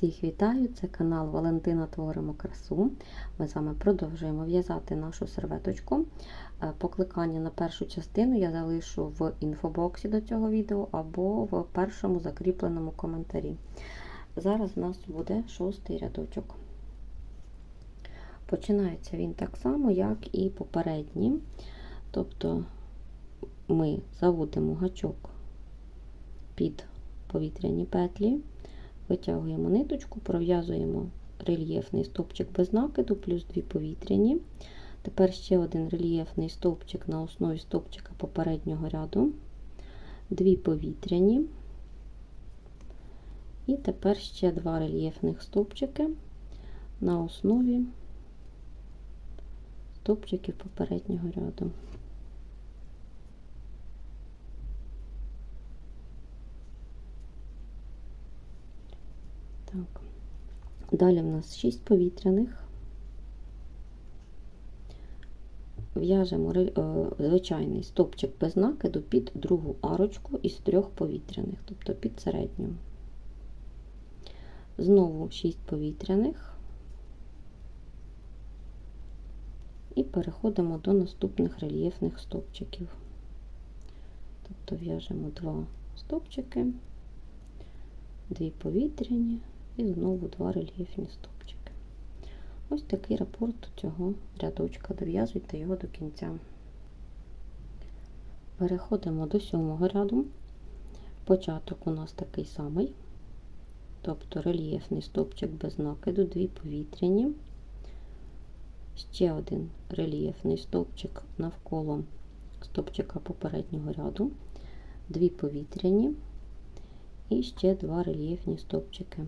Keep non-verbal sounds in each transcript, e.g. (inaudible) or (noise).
Всіх вітаю! Це канал Валентина Творимо красу. Ми з вами продовжуємо в'язати нашу серветочку. Е, Покликання на першу частину я залишу в інфобоксі до цього відео або в першому закріпленому коментарі. Зараз у нас буде шостий рядочок. Починається він так само, як і попередні. Тобто ми заводимо гачок під повітряні петлі. Витягуємо ниточку, пров'язуємо рельєфний стовпчик без накиду, плюс дві повітряні. Тепер ще один рельєфний стовпчик на основі стовпчика попереднього ряду, дві повітряні. І тепер ще два рельєфних стовпчики на основі стовпчиків попереднього ряду. Так. Далі в нас 6 повітряних. В'яжемо звичайний стопчик без накиду під другу арочку із трьох повітряних, тобто під середню. Знову 6 повітряних і переходимо до наступних рельєфних стопчиків. Тобто в'яжемо два стопчики, дві повітряні і знову два рельєфні стовпчики. Ось такий рапорт цього рядочка. Дов'язуйте його до кінця. Переходимо до сьомого ряду. Початок у нас такий самий, тобто рельєфний стовпчик без накиду, дві повітряні, ще один рельєфний стовпчик навколо стовпчика попереднього ряду, дві повітряні і ще два рельєфні стовпчики.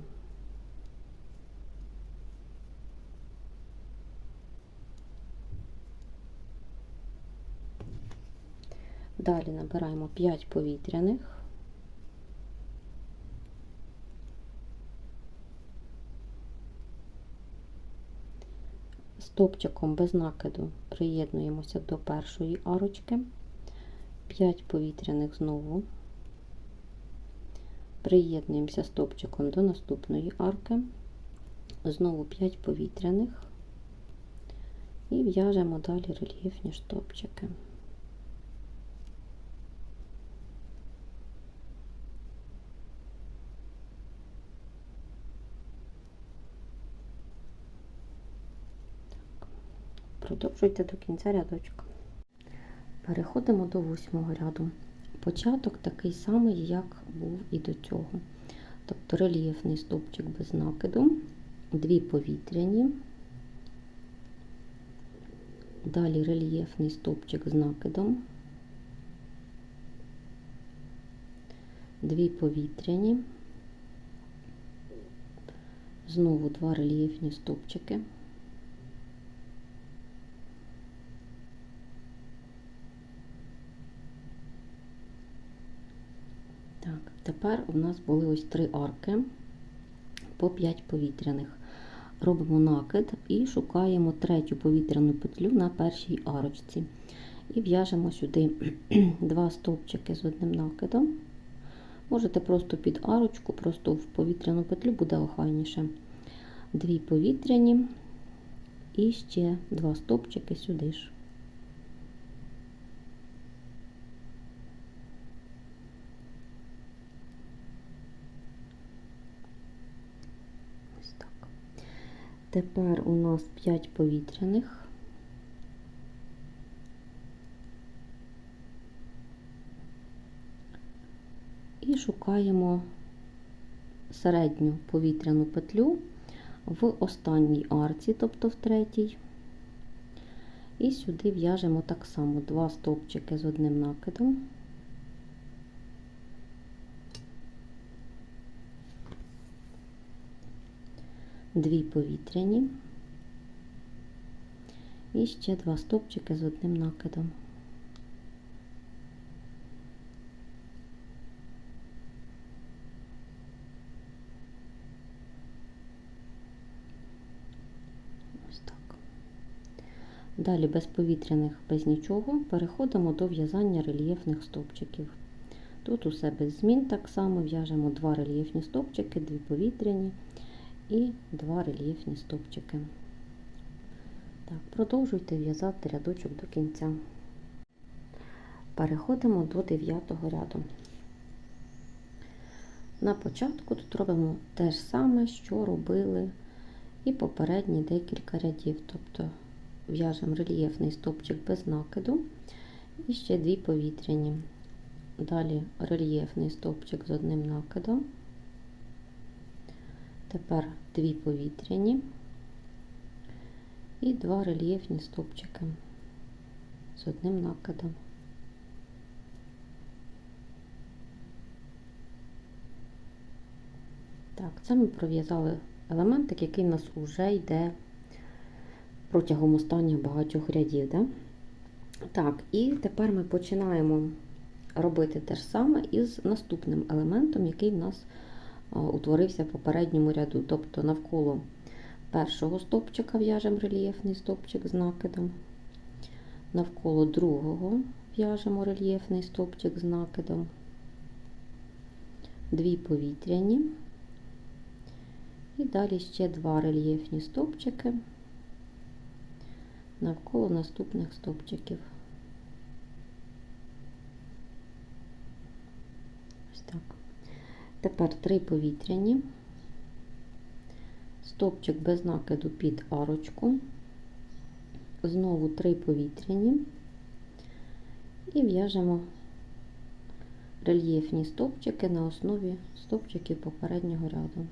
Далі набираємо 5 повітряних. Стопчиком без накиду приєднуємося до першої арочки, 5 повітряних знову, приєднуємося стопчиком до наступної арки, знову 5 повітряних і в'яжемо далі рельєфні стопчики. Продовжуйте до кінця рядочка. Переходимо до восьмого ряду. Початок такий самий, як був і до цього. Тобто рельєфний стовпчик без накиду, дві повітряні, далі рельєфний стовпчик з накидом, дві повітряні, знову два рельєфні стовпчики. Так, тепер у нас були ось три арки по 5 повітряних. Робимо накид і шукаємо третю повітряну петлю на першій арочці. І в'яжемо сюди (clears throat) два стовпчики з одним накидом. Можете просто під арочку, просто в повітряну петлю буде охайніше. Дві повітряні і ще два стовпчики сюди ж. Тепер у нас 5 повітряних. І шукаємо середню повітряну петлю в останній арці, тобто в третій. І сюди в'яжемо так само два стовпчики з одним накидом. Дві повітряні і ще два стовпчики з одним накидом. Ось так. Далі без повітряних, без нічого, переходимо до в'язання рельєфних стовпчиків. Тут усе без змін так само в'яжемо два рельєфні стовпчики, дві повітряні і два рельєфні стовпчики. Так, продовжуйте в'язати рядочок до кінця. Переходимо до 9 ряду. На початку тут робимо те ж саме, що робили і попередні декілька рядів. Тобто в'яжемо рельєфний стовпчик без накиду і ще дві повітряні. Далі рельєфний стовпчик з одним накидом. Тепер дві повітряні і два рельєфні стовпчики з одним накидом. Так, це ми пров'язали елементик, який в нас вже йде протягом останніх багатьох рядів. Да? Так, і тепер ми починаємо робити те ж саме із наступним елементом, який в нас утворився в попередньому ряду. Тобто навколо першого стовпчика в'яжемо рельєфний стовпчик з накидом, навколо другого в'яжемо рельєфний стовпчик з накидом, дві повітряні. І далі ще два рельєфні стовпчики навколо наступних стовпчиків. Ось так. Тепер три повітряні, стовпчик без накиду під арочку, знову три повітряні і в'яжемо рельєфні стовпчики на основі стовпчиків попереднього ряду.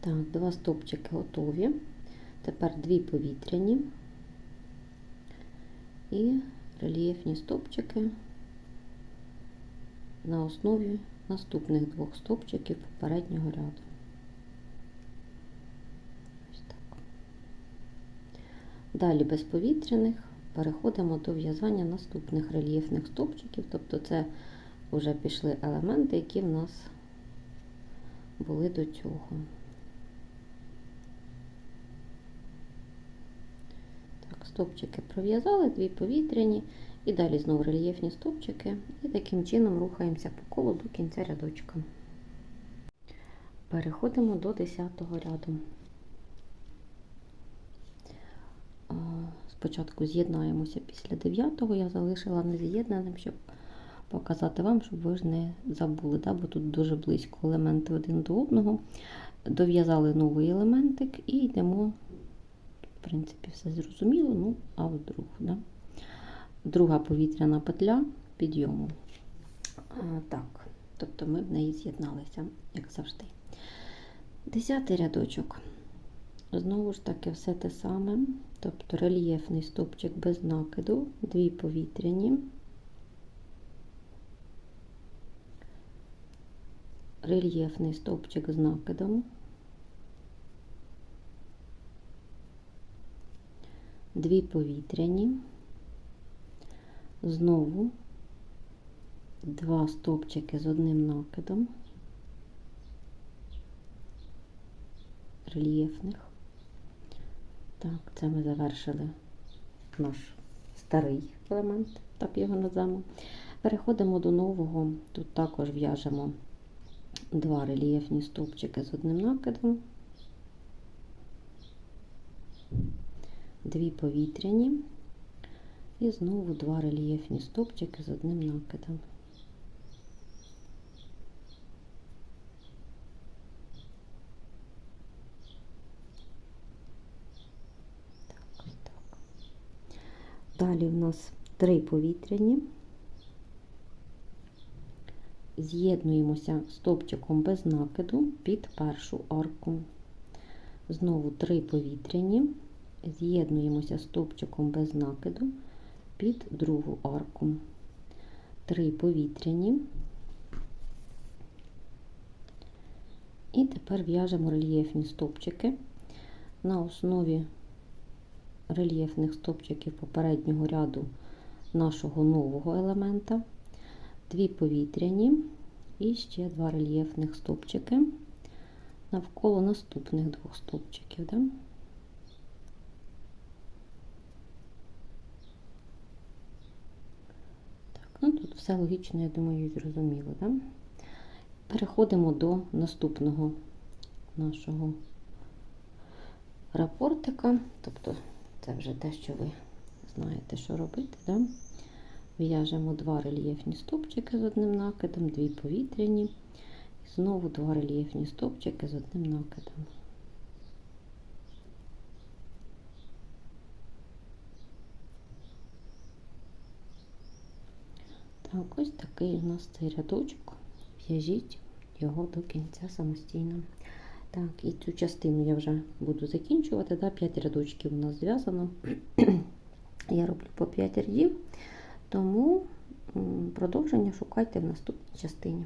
Так, два стовпчики готові. Тепер дві повітряні і рельєфні стовпчики на основі наступних двох стовпчиків попереднього ряду. Ось так. Далі без повітряних переходимо до в'язання наступних рельєфних стовпчиків, тобто це вже пішли елементи, які в нас були до цього. Стовпчики пров'язали, дві повітряні, і далі знову рельєфні стовпчики, і таким чином рухаємося по колу до кінця рядочка. Переходимо до 10 ряду. Спочатку з'єднаємося після 9 я залишила нез'єднаним, щоб показати вам, щоб ви ж не забули, да? бо тут дуже близько елементи один до одного. Дов'язали новий елементик і йдемо в принципі, все зрозуміло, ну, а вдруг, да? друга повітряна петля підйому. А, Так, тобто ми в неї з'єдналися, як завжди. Десятий рядочок. Знову ж таки, все те саме, тобто рельєфний стопчик без накиду, дві повітряні. Рельєфний стовпчик з накидом, дві повітряні, знову два стовпчики з одним накидом, рельєфних. Так, це ми завершили наш старий елемент, так його назвемо. Переходимо до нового, тут також в'яжемо два рельєфні стовпчики з одним накидом. Дві повітряні і знову два рельєфні стовпчики з одним накидом. Так, так. Далі в нас три повітряні. З'єднуємося стовпчиком без накиду під першу арку. Знову три повітряні з'єднуємося стовпчиком без накиду під другу арку. Три повітряні. І тепер в'яжемо рельєфні стовпчики на основі рельєфних стовпчиків попереднього ряду нашого нового елемента, дві повітряні і ще два рельєфних стовпчики навколо наступних двох стовпчиків. Да? Все логічно, я думаю, зрозуміло. Да? Переходимо до наступного нашого рапортика. Тобто це вже те, що ви знаєте, що робити. Да? В'яжемо два рельєфні стовпчики з одним накидом, дві повітряні. І знову два рельєфні стовпчики з одним накидом. Так, ось такий у нас цей рядочок. В'яжіть його до кінця самостійно. Так, і цю частину я вже буду закінчувати. Да? 5 рядочків у нас зв'язано. (clears throat) я роблю по 5 рядів, тому продовження шукайте в наступній частині.